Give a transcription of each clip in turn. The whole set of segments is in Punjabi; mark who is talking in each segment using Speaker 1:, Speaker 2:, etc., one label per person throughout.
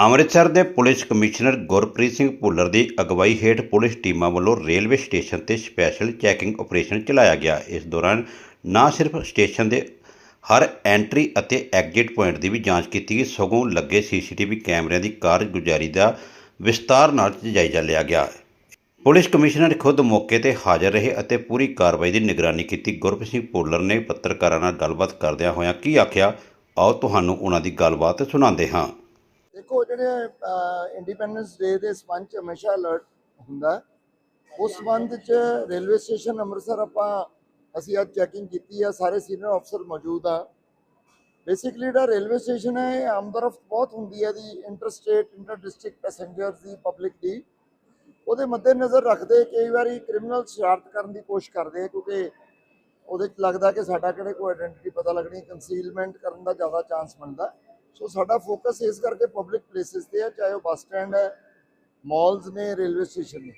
Speaker 1: ਅੰਮ੍ਰਿਤਸਰ ਦੇ ਪੁਲਿਸ ਕਮਿਸ਼ਨਰ ਗੁਰਪ੍ਰੀਤ ਸਿੰਘ ਭੁੱਲਰ ਦੀ ਅਗਵਾਈ ਹੇਠ ਪੁਲਿਸ ਟੀਮਾਂ ਵੱਲੋਂ ਰੇਲਵੇ ਸਟੇਸ਼ਨ ਤੇ ਸਪੈਸ਼ਲ ਚੈਕਿੰਗ ਆਪਰੇਸ਼ਨ ਚਲਾਇਆ ਗਿਆ। ਇਸ ਦੌਰਾਨ ਨਾ ਸਿਰਫ ਸਟੇਸ਼ਨ ਦੇ ਹਰ ਐਂਟਰੀ ਅਤੇ ਐਗਜ਼ਿਟ ਪੁਆਇੰਟ ਦੀ ਵੀ ਜਾਂਚ ਕੀਤੀ ਗਈ, ਸਗੋਂ ਲੱਗੇ ਸੀਸੀਟੀਵੀ ਕੈਮਰਿਆਂ ਦੀ ਕਾਰਗੁਜ਼ਾਰੀ ਦਾ ਵਿਸਤਾਰ ਨਾਲ ਜਾਇਜ਼ਾ ਲਿਆ ਗਿਆ। ਪੁਲਿਸ ਕਮਿਸ਼ਨਰ ਖੁਦ ਮੌਕੇ ਤੇ ਹਾਜ਼ਰ ਰਹੇ ਅਤੇ ਪੂਰੀ ਕਾਰਵਾਈ ਦੀ ਨਿਗਰਾਨੀ ਕੀਤੀ। ਗੁਰਪ੍ਰੀਤ ਸਿੰਘ ਭੁੱਲਰ ਨੇ ਪੱਤਰਕਾਰਾਂ ਨਾਲ ਗੱਲਬਾਤ ਕਰਦਿਆਂ ਹੋਇਆਂ ਕੀ ਆਖਿਆ? ਆਓ ਤੁਹਾਨੂੰ ਉਹਨਾਂ ਦੀ ਗੱਲਬਾਤ ਸੁਣਾਉਂਦੇ ਹਾਂ।
Speaker 2: ਦੇਖੋ ਜਿਹੜੇ ਇੰਡੀਪੈਂਡੈਂਸ ਡੇ ਦੇ ਸਬੰਧ ਚ ਹਮੇਸ਼ਾ ਅਲਰਟ ਹੁੰਦਾ ਉਸ ਸਬੰਧ ਚ ਰੇਲਵੇ ਸਟੇਸ਼ਨ ਅੰਮ੍ਰਿਤਸਰ ਆਪਾਂ, ਅਸੀਂ ਅੱਜ ਚੈਕਿੰਗ ਕੀਤੀ ਆ, ਸਾਰੇ ਸੀਨੀਅਰ ਅਫਸਰ ਮੌਜੂਦ ਆ। ਬੇਸਿਕਲੀ ਜਿਹੜਾ ਰੇਲਵੇ ਸਟੇਸ਼ਨ ਹੈ, ਇਹ ਆਮਦਰਫਤ ਬਹੁਤ ਹੁੰਦੀ ਹੈ ਦੀ inter state inter district passengers ਦੀ ਪਬਲਿਕ ਦੀ। ਉਹਦੇ ਮੱਦੇ ਨਜ਼ਰ ਰੱਖਦੇ ਕਈ ਵਾਰੀ ਕ੍ਰਿਮੀਨਲ ਸ਼ਰਾਰਤ ਕਰਨ ਦੀ ਕੋਸ਼ਿਸ਼ ਕਰਦੇ ਆ, ਕਿਉਂਕਿ ਉਹਦੇ ਚ ਲੱਗਦਾ ਕਿ ਸਾਡਾ ਕਿਹੜੇ ਕੋਈ ਆਇਡੈਂਟੀਟੀ ਪਤਾ ਲੱਗਣੀ ਕੰਸੀਲਮੈਂਟ ਕਰਨ ਦਾ ਜ਼ਿਆਦਾ ਚਾਂਸ ਬਣਦਾ। ਸੋ ਸਾਡਾ ਫੋਕਸ ਇਸ ਕਰਕੇ ਪਬਲਿਕ ਪਲੇਸਿਸ ਤੇ ਹੈ, ਚਾਹੇ ਉਹ ਬੱਸ ਸਟੈਂਡ ਹੈ ਮਾਲਸ ਨੇ ਰੇਲਵੇ ਸਟੇਸ਼ਨ ਨੇ।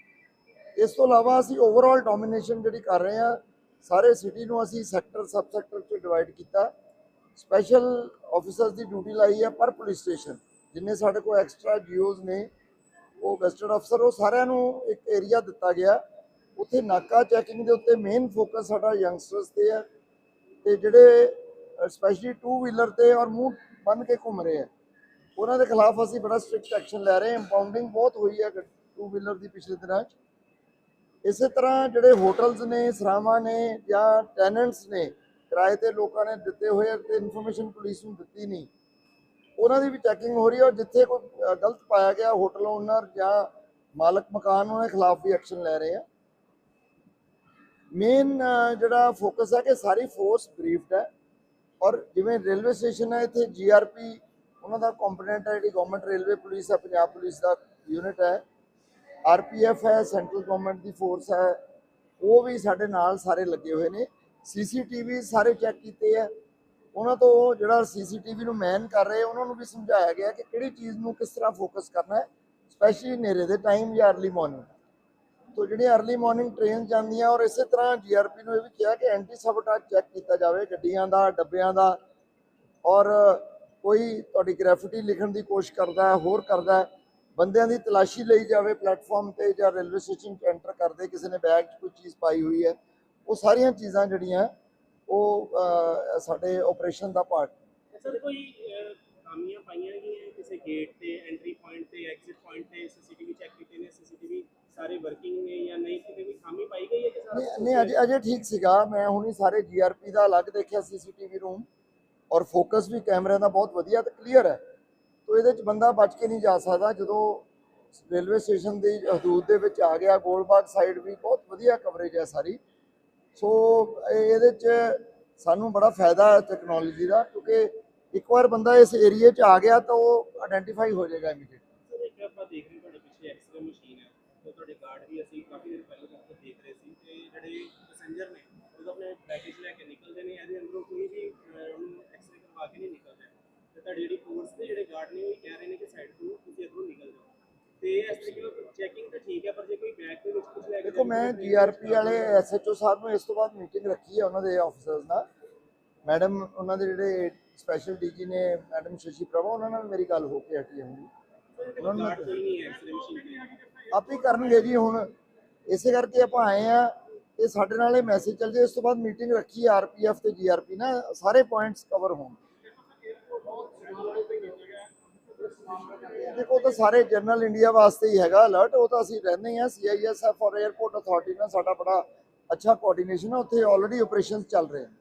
Speaker 2: ਇਸ ਤੋਂ ਇਲਾਵਾ ਅਸੀਂ ਓਵਰਆਲ ਡੋਮੀਨੇਸ਼ਨ ਜਿਹੜੀ ਕਰ ਰਹੇ ਹਾਂ, ਸਾਰੇ ਸਿਟੀ ਨੂੰ ਅਸੀਂ ਸੈਕਟਰ ਸਬ ਸੈਕਟਰ ਚ ਡਿਵਾਈਡ ਕੀਤਾ। ਸਪੈਸ਼ਲ ਆਫੀਸਰਸ ਦੀ ਡਿਊਟੀ ਲਾਈ ਹੈ ਪਰ ਪੁਲਿਸ ਸਟੇਸ਼ਨ ਜਿੰਨੇ ਸਾਡੇ ਕੋਲ ਐਕਸਟਰਾ ਜੀਓਜ਼ ਨੇ, ਉਹ ਗਸਟਡ ਅਫਸਰ ਉਹ ਸਾਰਿਆਂ ਨੂੰ ਇੱਕ ਏਰੀਆ ਦਿੱਤਾ ਗਿਆ। ਉੱਥੇ ਨਾਕਾ ਚੈਕਿੰਗ ਦੇ ਉੱਤੇ ਮੇਨ ਫੋਕਸ ਸਾਡਾ ਯੰਗਸਟਰਸ ਤੇ ਹੈ। ਤੇ ਜਿਹੜੇ ਸਪੈਸ਼ਲੀ ਟੂ ਵੀਲਰ ਤੇ ਔਰ ਮੂੰਹ ਬੰਨ ਕੇ ਘੁੰਮ ਰਹੇ ਆ। ਉਹਨਾਂ ਦੇ ਖਿਲਾਫ ਅਸੀਂ ਬੜਾ ਸਟ੍ਰਿਕਟ ਐਕਸ਼ਨ ਲੈ ਰਹੇ ਹਾਂ। ਇੰਪਾਊਂਡਿੰਗ ਬਹੁਤ ਹੋਈ ਹੈ ਟੂ ਵੀਲਰ ਦੀ ਪਿਛਲੇ ਦਿਨਾਂ 'ਚ। ਇਸੇ ਤਰ੍ਹਾਂ ਜਿਹੜੇ ਹੋਟਲਸ ਨੇ, ਸਰਾਵਾਂ ਨੇ ਜਾਂ ਟੈਨੈਂਟਸ ਨੇ, ਕਿਰਾਏ ਤੇ ਲੋਕਾਂ ਨੇ ਦਿੱਤੇ ਹੋਏ ਆ ਤੇ ਇਨਫੋਰਮੇਸ਼ਨ ਪੁਲਿਸ ਨੂੰ ਦਿੱਤੀ ਨਹੀਂ। ਉਹਨਾਂ ਦੀ ਵੀ ਚੈਕਿੰਗ ਹੋ ਰਹੀ ਹੈ ਔਰ ਜਿੱਥੇ ਕੋਈ ਗਲਤ ਪਾਇਆ ਗਿਆ ਹੋਟਲ ਓਨਰ ਜਾਂ ਮਾਲਕ ਮਕਾਨ, ਉਹਨਾਂ ਦੇ ਖਿਲਾਫ ਵੀ ਐਕਸ਼ਨ ਲੈ ਰਹੇ ਆ। ਮੇਨ ਜਿਹੜਾ ਫੋਕਸ ਹੈ ਕਿ ਸਾਰੀ ਫੋਰਸ ਬਰੀਫਡ ਹੈ ਔਰ ਜਿਵੇਂ ਰੇਲਵੇ ਸਟੇਸ਼ਨ ਹੈ, ਇੱਥੇ ਜੀਆਰਪੀ ਉਹਨਾਂ ਦਾ ਕੰਪੋਨੈਂਟ ਹੈ, ਜਿਹੜੀ ਗਵਰਨਮੈਂਟ ਰੇਲਵੇ ਪੁਲਿਸ ਹੈ, ਪੰਜਾਬ ਪੁਲਿਸ ਦਾ ਯੂਨਿਟ ਹੈ। ਆਰਪੀਐਫ ਹੈ ਸੈਂਟਰਲ ਗਵਰਨਮੈਂਟ ਦੀ ਫੋਰਸ ਹੈ। ਉਹ ਵੀ ਸਾਡੇ ਨਾਲ ਸਾਰੇ ਲੱਗੇ ਹੋਏ ਨੇ। ਸੀਸੀਟੀਵੀ ਸਾਰੇ ਚੈੱਕ ਕੀਤੇ ਆ। ਉਹਨਾਂ ਤੋਂ ਜਿਹੜਾ ਸੀਸੀਟੀਵੀ ਨੂੰ ਮੈਨ ਕਰ ਰਹੇ ਉਹਨਾਂ ਨੂੰ ਵੀ ਸਮਝਾਇਆ ਗਿਆ ਕਿ ਕਿਹੜੀ ਚੀਜ਼ ਨੂੰ ਕਿਸ ਤਰ੍ਹਾਂ ਫੋਕਸ ਕਰਨਾ ਹੈ ਸਪੈਸ਼ਲੀ ਨੇਰੇ ਦੇ ਟਾਈਮ ਜਾਂ अर्ਲੀ ਮਾਰਨਿੰਗ ਤੋ ਜਿਹੜੀ अर्ਲੀ ਮਾਰਨਿੰਗ ਟ੍ਰੇਨ ਜਾਂਦੀਆਂ ਔਰ ਇਸੇ ਤਰ੍ਹਾਂ ਜੀਆਰਪੀ ਨੂੰ ਇਹ ਵੀ ਕਿਹਾ ਕਿ ਐਂਟੀ ਸਬਟਾਜ ਚੈੱਕ ਕੀਤਾ ਜਾਵੇ ਗੱਡੀਆਂ ਦਾ, ਡੱਬਿਆਂ ਦਾ ਔਰ ਕੋਈ ਤੁਹਾਡੀ ਗ੍ਰੈਫਿਟੀ ਲਿਖਣ ਦੀ ਕੋਸ਼ਿਸ਼ ਕਰਦਾ ਹੈ, ਹੋਰ ਕਰਦਾ ਹੈ, ਬੰਦਿਆਂ ਦੀ ਤਲਾਸ਼ੀ ਲਈ ਜਾਵੇ ਪਲੇਟਫਾਰਮ ਤੇ ਜਾਂ ਰੇਲਵੇ ਸਟੇਸ਼ਨ 'ਚ ਐਂਟਰ ਕਰਦੇ, ਕਿਸੇ ਨੇ ਬੈਗ 'ਚ ਕੋਈ ਚੀਜ਼ ਪਾਈ ਹੋਈ ਹੈ, ਉਹ ਸਾਰੀਆਂ ਚੀਜ਼ਾਂ ਜਿਹੜੀਆਂ ਉਹ ਸਾਡੇ ਆਪਰੇਸ਼ਨ ਦਾ ਪਾਰਟ
Speaker 3: ਸਰ, ਕੋਈ ਖਾਮੀਆਂ ਪਾਈਆਂ ਗਈਆਂ ਕਿਸੇ ਗੇਟ ਤੇ ਐਂਟਰੀ ਪੁਆਇੰਟ ਤੇ ਐਗਜ਼ਿਟ ਪੁਆਇੰਟ ਤੇ ਸੀਸੀਟੀਵੀ ਚੈੱਕ ਕੀਤੇ ਨੇ ਸੀਸੀਟੀਵੀ ਸਾਰੇ ਵਰਕਿੰਗ ਨੇ ਜਾਂ ਨਹੀਂ ਕਿਤੇ ਵੀ ਖਾਮੀ ਪਾਈ ਗਈ ਹੈ ਕਿ ਸਾਰਾ
Speaker 2: ਨਹੀਂ, ਅਜੇ ਅਜੇ ਠੀਕ ਸੀਗਾ। ਮੈਂ ਹੁਣੀ ਸਾਰੇ ਜੀਆਰਪੀ ਦਾ ਅਲੱਗ ਦੇਖਿਆ ਸੀਸੀਟੀਵੀ ਰੂਮ ਔਰ ਫੋਕਸ ਵੀ ਕੈਮਰਿਆਂ ਦਾ ਬਹੁਤ ਵਧੀਆ ਤੇ ਕਲੀਅਰ ਹੈ। ਤੋ ਇਹਦੇ ਚ ਬੰਦਾ ਬਚ ਕੇ ਨਹੀਂ ਜਾ ਸਕਦਾ। ਜਦੋਂ ਰੇਲਵੇ ਸਟੇਸ਼ਨ ਦੀ ਹਦੂਦ ਦੇ ਵਿੱਚ ਆ ਗਿਆ, ਗੋਲਬਾਗ ਸਾਈਡ ਵੀ ਬਹੁਤ ਵਧੀਆ ਕਵਰੇਜ ਹੈ ਸਾਰੀ। ਸੋ ਇਹਦੇ ਚ ਸਾਨੂੰ ਬੜਾ ਫਾਇਦਾ ਹੈ ਟੈਕਨੋਲੋਜੀ ਦਾ, ਕਿਉਂਕਿ ਇੱਕ ਵਾਰ ਬੰਦਾ ਇਸ ਏਰੀਏ ਚ ਆ ਗਿਆ ਤਾਂ ਉਹ ਆਇਡੈਂਟੀਫਾਈ ਹੋ ਜਾਏਗਾ ਇਮੀਡੀਏਟ
Speaker 3: ਆਪਾਂ ਦੇਖ ਰਹੇ ਤੁਹਾਡੇ ਪਿੱਛੇ ਐਕਸਰੇ ਮਸ਼ੀਨ ਹੈ ਤੁਹਾਡੇ ਗਾਰਡ ਵੀ ਅਸੀਂ ਕਾਫੀ ਦਿਨ ਪਹਿਲਾਂ ਤੋਂ ਦੇਖ ਰਹੇ ਸੀ ਤੇ ਜਿਹੜੇ ਪੈਸੇਂਜਰ ਨੇ ਉਹ ਆਪਣੇ ਪੈਕੇਜ ਲੈ ਕੇ ਨਿਕਲਦੇ ਨੇ ਇਹਦੇ ਅੰਦਰੋਂ ਕੋਈ ਵੀ ਉਹਨੂੰ ਐਕਸਰੇ ਕਰਵਾ ਕੇ ਨਹੀਂ ਨਿਕਲਦੇ। ਤੇ ਤੁਹਾਡੀ ਜਿਹੜੀ ਫੋਰਸ ਦੇ ਜਿਹੜੇ ਗਾਰਡ ਨੇ ਉਹ ਕਹਿ ਰਹੇ ਨੇ ਕਿ ਸਾਈਡ ਤੋਂ ਤੁਸੀਂ ਇੱਧਰੋਂ ਨਿਕਲ ਜਾਓ। ਤੇ ਇਸ ਤਰੀਕੇ ਨਾਲ ਚੈਕਿੰਗ ਤਾਂ ਠੀਕ ਹੈ ਪਰ ਜੇ ਕੋਈ ਬੈਗ ਦੇ ਵਿੱਚ ਕੁਝ ਲੈ ਕੇ
Speaker 2: ਦੇਖੋ ਮੈਂ ਜੀਆਰਪੀ ਵਾਲੇ ਐਸਐਚਓ ਸਾਹਿਬ ਨੂੰ ਇਸ ਤੋਂ ਬਾਅਦ ਮੀਟਿੰਗ ਰੱਖੀ ਹੈ ਉਹਨਾਂ ਦੇ ਆਫੀਸਰਸ ਨਾਲ। ਮੈਡਮ ਉਹਨਾਂ ਦੇ ਜਿਹੜੇ ਸਪੈਸ਼ਲ ਡੀਜੀ ਨੇ ਮੈਡਮ ਸ਼ਸ਼ੀ ਪ੍ਰਭਾ ਉਹਨਾਂ ਨਾਲ ਮੇਰੀ ਗੱਲ ਹੋ ਕੇ ਹਟੀ ਹੈ ਉਹਨਾਂ ਨੂੰ
Speaker 3: ਕੋਈ ਨਹੀਂ ਹੈ ਐਕਸਰੇ ਮਸ਼ੀਨ
Speaker 2: ਆਪ ਹੀ ਕਰਨਗੇ ਜੀ ਹੁਣ। ਇਸੇ ਕਰਕੇ ਆਪਾਂ ਆਏ ਆ ਇਹ ਸਾਡੇ ਨਾਲ ਇਹ ਮੈਸੇਜ ਚੱਲ ਜੇ ਇਸ ਤੋਂ ਬਾਅਦ ਮੀਟਿੰਗ ਰੱਖੀ ਆਰਪੀਐਫ ਤੇ ਜੀਆਰਪੀ ਨਾ, ਸਾਰੇ ਪੁਆਇੰਟਸ ਕਵਰ ਹੋਣ। ਦੇਖੋ ਤਾਂ ਸਾਰੇ ਜਨਰਲ ਇੰਡੀਆ ਵਾਸਤੇ ਹੀ ਹੈਗਾ ਅਲਰਟ ਉਹ ਤਾਂ ਅਸੀਂ ਰਹਿੰਦੇ ਹਾਂ ਸੀਆਈਐਸਐਫ ਔਰ 에어ਪੋਰਟ ਅਥਾਰਟੀ ਨਾਲ ਸਾਡਾ ਬੜਾ ਅੱਛਾ ਕੋਆਰਡੀਨੇਸ਼ਨ ਹੈ ਉੱਥੇ ਆਲਰੇਡੀ ਆਪਰੇਸ਼ਨਸ ਚੱਲ ਰਹੇ ਨੇ